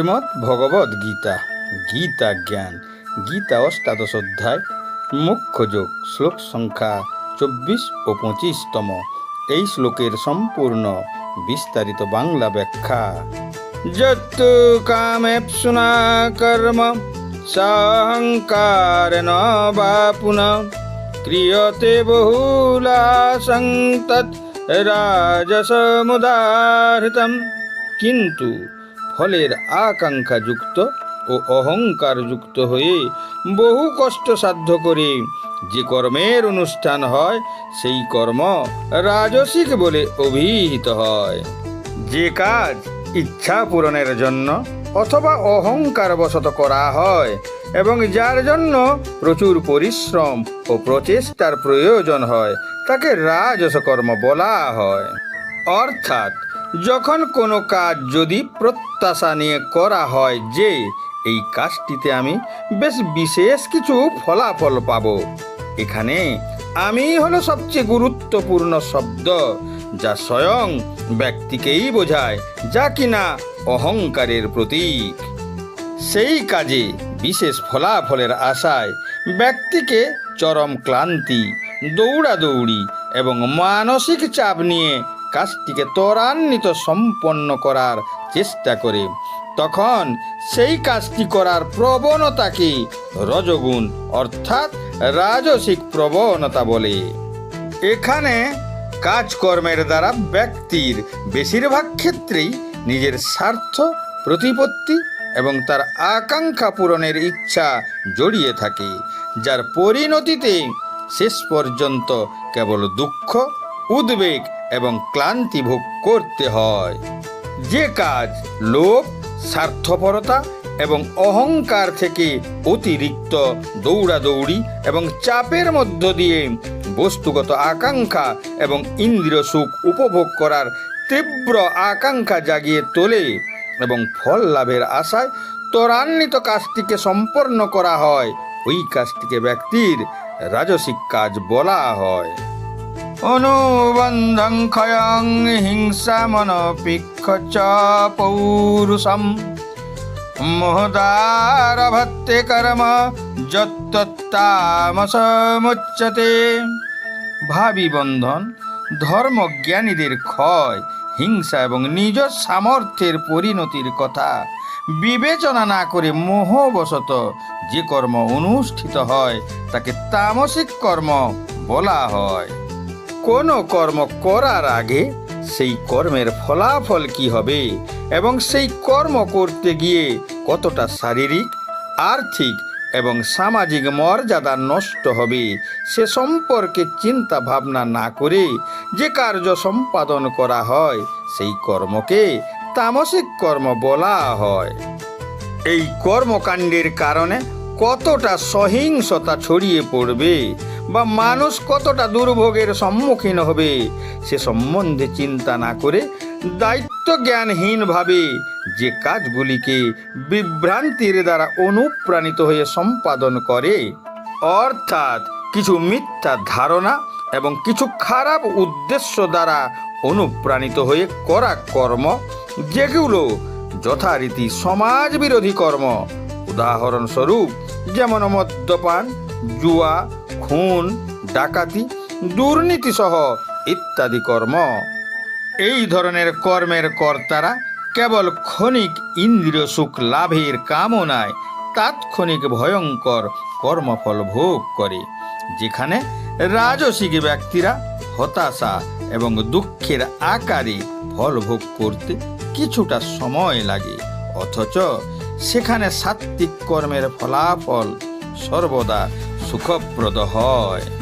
শ্রীমৎ ভগবদ গীতা। গীতা জ্ঞান। গীতা অষ্টাদশ অধ্যায়। মুখ্য যোগ। শ্লোক সংখ্যা চব্বিশ ও পঁচিশতম। এই শ্লোকের সম্পূর্ণ বিস্তারিত বাংলা ব্যাখ্যা। যত কামেপ্সুনা কর্ম সাহংকার ন বা পুনঃ ক্রিয়তে বহুলাসং তৎ রাজসমুদাহৃতম। কিন্তু ফলের আকাঙ্ক্ষা যুক্ত ও অহংকার যুক্ত হয়ে বহু কষ্ট সাধ্য করে যে কর্মের অনুষ্ঠান হয়, সেই কর্ম রাজসিক বলে অভিহিত হয়। যে কাজ ইচ্ছা পূরণের জন্য অথবা অহংকার বশত করা হয় এবং যার জন্য প্রচুর পরিশ্রম ও প্রচেষ্টার প্রয়োজন হয়, তাকে রাজস কর্ম বলা হয়। অর্থাৎ যখন কোনো কাজ যদি প্রত্যাশা নিয়ে করা হয় যে এই কাজটিতে আমি বেশ বিশেষ কিছু ফলাফল পাব, এখানে আমি হলো সবচেয়ে গুরুত্বপূর্ণ শব্দ যা স্বয়ং ব্যক্তিকেই বোঝায়, যা কিনা অহংকারের প্রতীক। সেই কাজে বিশেষ ফলাফলের আশায় ব্যক্তিকে চরম ক্লান্তি, দৌড়াদৌড়ি এবং মানসিক চাপ নিয়ে কাজটিকে ত্বরান্বিত সম্পন্ন করার চেষ্টা করে। তখন সেই কাজটি করার প্রবণতাকে রজগুণ, অর্থাৎ রাজসিক প্রবণতা বলে। এখানে কাজকর্মের দ্বারা ব্যক্তির বেশিরভাগ ক্ষেত্রেই নিজের স্বার্থ, প্রতিপত্তি এবং তার আকাঙ্ক্ষা পূরণের ইচ্ছা জড়িয়ে থাকে, যার পরিণতিতে শেষ পর্যন্ত কেবল দুঃখ, উদ্বেগ এবং ক্লান্তি ভোগ করতে হয়। যে কাজ লোভ, স্বার্থপরতা এবং অহংকার থেকে অতিরিক্ত দৌড়াদৌড়ি এবং চাপের মধ্য দিয়ে বস্তুগত আকাঙ্ক্ষা এবং ইন্দ্রিয় সুখ উপভোগ করার তীব্র আকাঙ্ক্ষা জাগিয়ে তোলে এবং ফল লাভের আশায় ত্বরান্বিত কাজটিকে সম্পন্ন করা হয়। ওই কাজটিকে ব্যক্তির রাজসিক কাজ বলা হয়। অনুবন্ধং ক্ষয়ং হিংসা মনপিক্ষ চ পৌরুষম মোহদারভত্তে কর্ম যত্তামসমুচ্যতে ভাবি বন্ধন, ধর্মজ্ঞানীদের ক্ষয়, হিংসা এবং নিজ সামর্থ্যের পরিণতির কথা। বিবেচনা না করে মোহবশত যে কর্ম অনুষ্ঠিত হয়, তাকে তামসিক কর্ম বলা হয়। কোনো কর্ম করার আগে সেই কর্মের ফলাফল কি হবে এবং সেই কর্ম করতে গিয়ে কতটা শারীরিক, আর্থিক এবং সামাজিক মর্যাদা নষ্ট হবে সে সম্পর্কে চিন্তা ভাবনা না করে যে কার্য সম্পাদন করা হয়, সেই কর্মকে তামসিক কর্ম বলা হয়। এই কর্মকাণ্ডের কারণে কতটা সহিংসতা ছড়িয়ে পড়বে বা মানুষ কতটা দুর্ভোগের সম্মুখীন হবে সে সম্বন্ধে চিন্তা না করে দায়িত্ব জ্ঞানহীনভাবে যে কাজগুলিকে বিভ্রান্তির দ্বারা অনুপ্রাণিত হয়ে সম্পাদন করে। অর্থাৎ কিছু মিথ্যা ধারণা এবং কিছু খারাপ উদ্দেশ্য দ্বারা অনুপ্রাণিত হয়ে করা কর্ম, যেগুলো যথারীতি সমাজ বিরোধী কর্ম। উদাহরণস্বরূপ, যেমন মদ্যপান, জুয়া খুন, ডাকাতি, দুর্নীতি সহ ইত্যাদি কর্ম। এই ধরনের কর্মের কর্তারা কেবল ক্ষণিক ইন্দ্রিয় সুখ লাভের কামনায় তাৎক্ষণিক ভয়ঙ্কর কর্মফল ভোগ করে, যেখানে রাজসিক ব্যক্তিরা হতাশা এবং দুঃখের আকারে ফল ভোগ করতে কিছুটা সময় লাগে। অথচ সেখানে সাত্ত্বিক কর্মের ফলাফল সর্বদা সুখপ্রদ হয়।